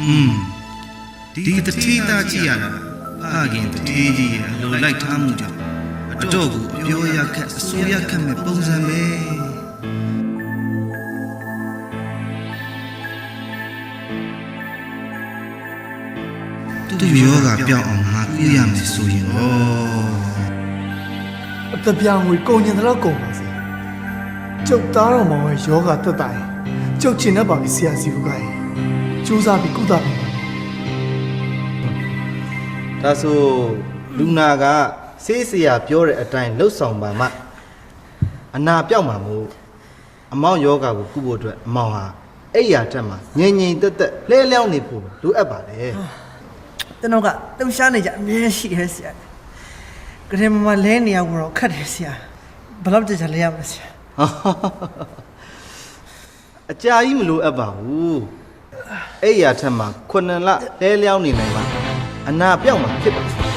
อืมဒီတတိသားကြည့်ရတာဖခင်တတိကြီးရဲ့အလိုလိုက်ထားမှုကြောင့်အတော့ကိုအပြောရခက်အဆိုးရခက်မဲ့ပုံစံပဲသူ့ယောဂပြောင်းအောင်ငါပြရမယ်ဆိုရင်တော့အတပြာငွေကုန်ကျင်တော့ကုန်ပါစေကျုပ်သားတော်မောင်ရဲ့ယောဂတက်တာရင်ကျုပ်ချင်တတ်ပါပြီဆရာစီဘူးကရင် စူးစမ်းပြီးကုသပေးပါမယ်ဒါဆိုလူနာကဆေးဆရာပြောတဲ့အတိုင်းလှုပ်ဆောင်ပါမှအနာပြောက်မှာမို့အမောင်ယောဂါကိုကုဖို့အတွက်အမောင်ဟာအဲ့ရတက်မှာငြိမ်ငြိမ်သက်သက်လဲလျောင်းနေဖို့လိုအပ်ပါတယ်ကျွန်တော်ကတုံရှားနေကြအမြဲရှိရဲဆရာကရင်မမလဲနေရတော့ခတ်တယ်ဆရာဘယ်တော့ကြာကြာလဲရမလဲဆရာအကြာကြီးမလိုအပ်ပါဘူး အဲ့ရထက်မှာခုနှစ်လလဲလျောင်းနေနိုင်မှာအနာပြောက်မှာဖြစ်ပါတယ်